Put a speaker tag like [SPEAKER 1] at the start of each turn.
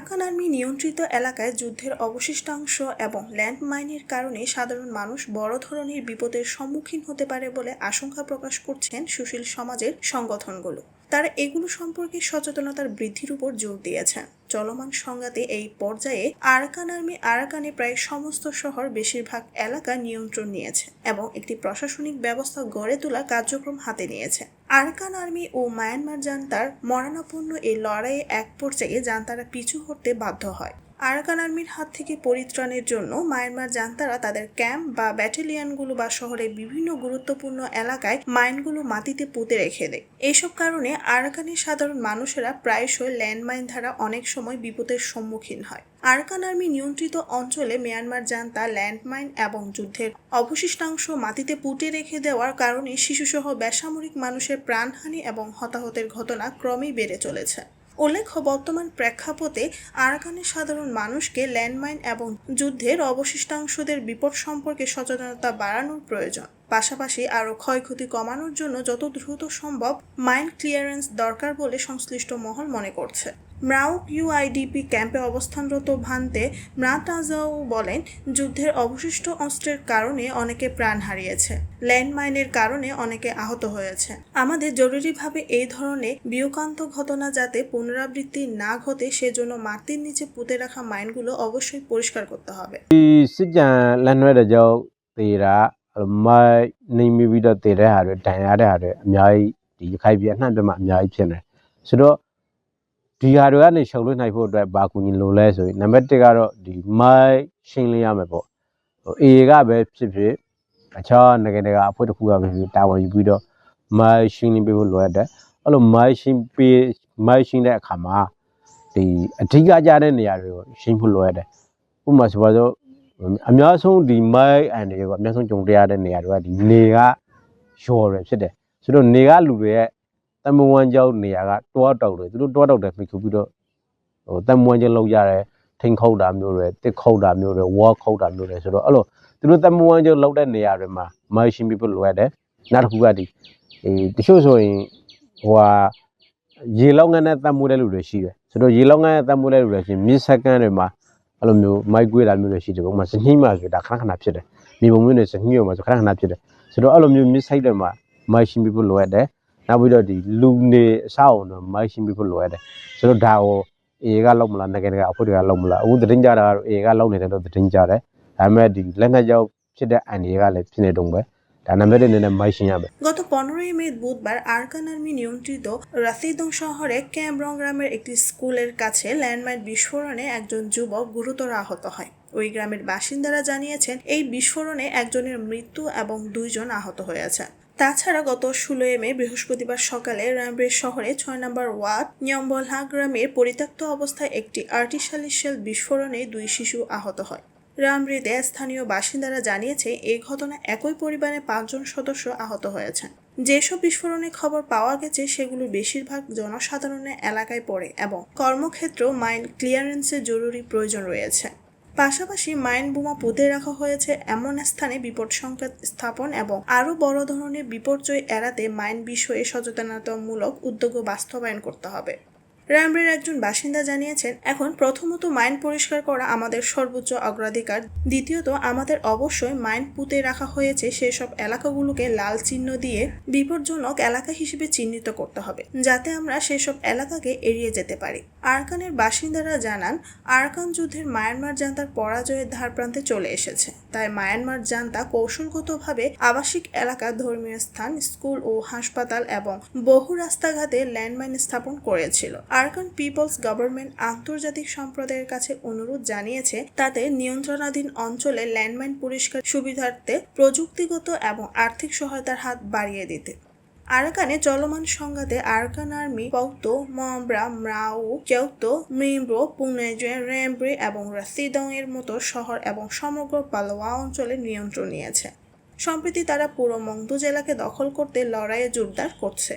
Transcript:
[SPEAKER 1] Arakan army নিয়ন্ত্রিত এলাকায় যুদ্ধের অবশিষ্টাংশ এবং ল্যান্ডমাইনের কারণে সাধারণ মানুষ বড় ধরনের বিপদের সম্মুখীন হতে পারে বলে আশঙ্কা প্রকাশ করছেন সুশীল সমাজের সংগঠনগুলো। তারা এগুলো সম্পর্কে সচেতনতার বৃদ্ধির উপর জোর দিয়েছেন চলমান সংঘাতে এই পর্যায়ে আরাকান আর্মি আরাকানে প্রায় সমস্ত শহর বেশিরভাগ এলাকা নিয়ন্ত্রণ নিয়েছে এবং একটি প্রশাসনিক ব্যবস্থা গড়ে তোলা কার্যক্রম হাতে নিয়েছে। আরাকান আর্মি ও মায়ানমার জান্তার মরণাপন্ন এই লড়াইয়ে এক পর্যায়ে জান্তারা পিছু হটতে বাধ্য হয়। আরাকান আর্মির হাত থেকে পরিত্রাণের জন্য মায়ানমার জান্তারা তাদের ক্যাম্প বা ব্যাটালিয়নগুলো বা শহরের বিভিন্ন গুরুত্বপূর্ণ এলাকায় মাইনগুলো মাটিতে পুঁতে রেখে দেয়। এইসব কারণে আরাকানের সাধারণ মানুষেরা প্রায়শই ল্যান্ডমাইন দ্বারা অনেক সময় বিপদের সম্মুখীন হয়। আরাকান আর্মি নিয়ন্ত্রিত অঞ্চলে মিয়ানমার জান্তা ল্যান্ডমাইন এবং যুদ্ধের অবশিষ্টাংশ মাটিতে পুঁতে রেখে দেওয়ার কারণে শিশুসহ বেসামরিক মানুষের প্রাণহানি এবং হতাহতের ঘটনা ক্রমেই বেড়ে চলেছে। উল্লেখ্য, বর্তমান প্রেক্ষাপটে আরাকানের সাধারণ মানুষকে ল্যান্ডমাইন এবং যুদ্ধের অবশিষ্টাংশদের বিপদ সম্পর্কে সচেতনতা বাড়ানোর প্রয়োজন। পাশাপাশি আরও ক্ষয়ক্ষতি কমানোর জন্য যত দ্রুত সম্ভব মাইন্ড ক্লিয়ারেন্স দরকার বলে সংশ্লিষ্ট মহল মনে করছে। ম্রাও ইউআইডিপি ক্যাম্পে অবস্থানরত ভান্তে ম্রাতাজাও বলেন, যুদ্ধের অবশিষ্ট অস্ত্রের কারণে অনেকে প্রাণ হারিয়েছে। ল্যান্ডমাইনের কারণে অনেকে আহত হয়েছে। আমাদের জরুরিভাবে এই ধরনের বিয়োকান্ত ঘটনা যাতে পুনরাবৃত্তি না ঘটে, সেজন্য মাটির নিচে পুঁতে রাখা মাইনগুলো অবশ্যই পরিষ্কার করতে হবে।
[SPEAKER 2] নিমি ဒီရခိုင်ပြည်အနှံ့ပြမှာအများကြီးဖြစ်နေဆိုတော့ဒီဟာတွေကနေရှုံလွှနိုင်ဖို့အတွက်ဘာကူညီလိုလဲဆိုရင်နံပါတ်1ကတော့ဒီမိုင်းရှင်းလင်းရမယ်ပေါ့ဟို AA ကပဲဖြစ်ဖြစ်အခြားနိုင်ငံတကာအဖွဲ့တစ်ခုကပဲဖြစ်ဖြစ်တာဝန်ယူပြီးတော့မိုင်းရှင်းလင်းပေးဖို့လိုအပ်တယ်အဲ့လိုမိုင်းရှင်းပေးမိုင်းရှင်းတဲ့အခါမှာဒီအဓိကကြတဲ့နေရာတွေကိုရှင်းဖို့လိုအပ်တယ်ဥပမာဆိုပါတော့အများဆုံးဒီမိုင်းအန်တွေကကအများဆုံးကြုံတွေ့ရတဲ့နေရာတွေကဒီနေကရော်ရဖြစ်တယ်ဆိုတော့နေကလူတွေရဲ့ တမန်ဝမ်းကြောင်းနေရာကတွားတောက်တယ်သူတို့တွားတောက်တယ်မိခုပြီးတော့ဟိုတမန်ဝမ်းကြောင်းလောက်ရတယ်ထိန်ခုတ်တာမျိုးတွေတစ်ခုတ်တာမျိုးတွေဝါခုတ်တာမျိုးတွေဆိုတော့အဲ့လိုသူတို့တမန်ဝမ်းကြောင်းလောက်တဲ့နေရာတွေမှာမိုင်းရှင်းပြီးဖို့လိုရတယ်နောက်တစ်ခုကဒီအေးတချို့ဆိုရင်ဟိုဟာရေလောက်ငန်းနဲ့တတ်မှုတဲ့လူတွေရှိတယ်ဆိုတော့ရေလောက်ငန်းနဲ့တတ်မှုတဲ့လူတွေရှိရင်မြစ်စက္ကန့်တွေမှာအဲ့လိုမျိုးမိုက်ကွေးတာမျိုးတွေရှိတယ်ပုံမှန်စညှိမှဆိုတာခဏခဏဖြစ်တယ်မြေပုံမျိုးနဲ့စညှိရမှာဆိုခဏခဏဖြစ်တယ်ဆိုတော့အဲ့လိုမျိုး miss site တွေမှာမိုက်ရှင်ပြီးဖို့လိုရတယ် နောက်ပြီးတော့ဒီလူနေအဆောက်အအုံတော့မိုက်ရှင်ပြီးဖို့လိုရတယ်ဆိုတော့ဒါကိုအေကလောက်မလားနိုင်ငံတကာအဖွဲ့တွေကလောက်မလားအခုသတင်းကြတာကတော့အေကလောက်နေတယ်လို့သတင်းကြတယ်ဒါပေမဲ့ဒီလက်နက်ကြောက်ဖြစ်တဲ့အန်ဒီကလည်းဖြစ်နေတုံးပဲဒါနံပါတ်1အနေနဲ့မိုက်ရှင်ရမယ်
[SPEAKER 1] গত পনেরোই মে বুধবার আরকান আর্মি নিয়ন্ত্রিত রাসিদং শহরে ক্যাম্ব্রং গ্রামের একটি স্কুলের কাছে ল্যান্ডমাইন বিস্ফোরণে একজন যুবক গুরুতর আহত হয় ওই গ্রামের বাসিন্দারা জানিয়েছেন এই বিস্ফোরণে একজনের মৃত্যু এবং দুইজন আহত হয়েছে তাছাড়া গত ষোলোই মে, বৃহস্পতিবার সকালে রামব্রে শহরে ছয় নম্বর ওয়ার্ড নিয়মবলহা গ্রামের পরিত্যক্ত অবস্থায় একটি আর্টিশালি শেল বিস্ফোরণে দুই শিশু আহত হয়। রামরিতে স্থানীয় বাসিন্দারা জানিয়েছে, এই ঘটনায় একই পরিবারের পাঁচজন সদস্য আহত হয়েছেন। যেসব বিস্ফোরণের খবর পাওয়া গেছে, সেগুলো বেশিরভাগ জনসাধারণের এলাকায় পড়ে এবং কর্মক্ষেত্র মাইন ক্লিয়ারেন্সের জরুরি প্রয়োজন রয়েছে। পাশাপাশি মাইন বোমা পুঁতে রাখা হয়েছে এমন স্থানে বিপদ সংকেত স্থাপন এবং আরও বড় ধরনের বিপর্যয় এড়াতে মাইন বিষয়ে সচেতনতামূলক উদ্যোগ বাস্তবায়ন করতে হবে। রামব্রের একজন বাসিন্দা জানিয়েছেন, এখন প্রথমত মাইন পরিষ্কার করা আমাদের সর্বোচ্চ অগ্রাধিকার, দ্বিতীয়ত আমাদের অবশ্যই মাইন পুঁতে রাখা হয়েছে সেসব এলাকাগুলোকে লাল চিহ্ন দিয়ে বিপজ্জনক এলাকা হিসেবে চিহ্নিত করতে হবে, যাতে আমরা সেসব এলাকাকে এড়িয়ে যেতে পারি। আরকানের বাসিন্দারা জানান, আরকান যুদ্ধের মায়ানমার জান্তার পরাজয়ের ধারপ্রান্তে চলে এসেছে, তাই মায়ানমার জান্তা কৌশলগতভাবে আবাসিক এলাকা, ধর্মীয় স্থান, স্কুল ও হাসপাতাল এবং বহু রাস্তাঘাটে ল্যান্ডমাইন স্থাপন করেছিল। আরকান পিপলস গভর্নমেন্ট আন্তর্জাতিক সম্প্রদায়ের কাছে অনুরোধ জানিয়েছে তাদের নিয়ন্ত্রণাধীন অঞ্চলে ল্যান্ডমাইন পরিষ্কার সুবিধার্থে প্রযুক্তিগত এবং আর্থিক সহায়তার হাত বাড়িয়ে দিতে। আরাকানে চলমান সংঘাতে আরাকান আর্মি পৌতো মম্ব্রা ম্রাউ কেউতো মিম্ব্রো পুনেজে রেমব্রে এবং রাসিদং এর মতো শহর এবং সমগ্র পালোয়া অঞ্চলে নিয়ন্ত্রণ নিয়েছে। সম্প্রতি তারা পুরো মংদু জেলাকে দখল করতে লড়াইয়ে জোরদার করছে।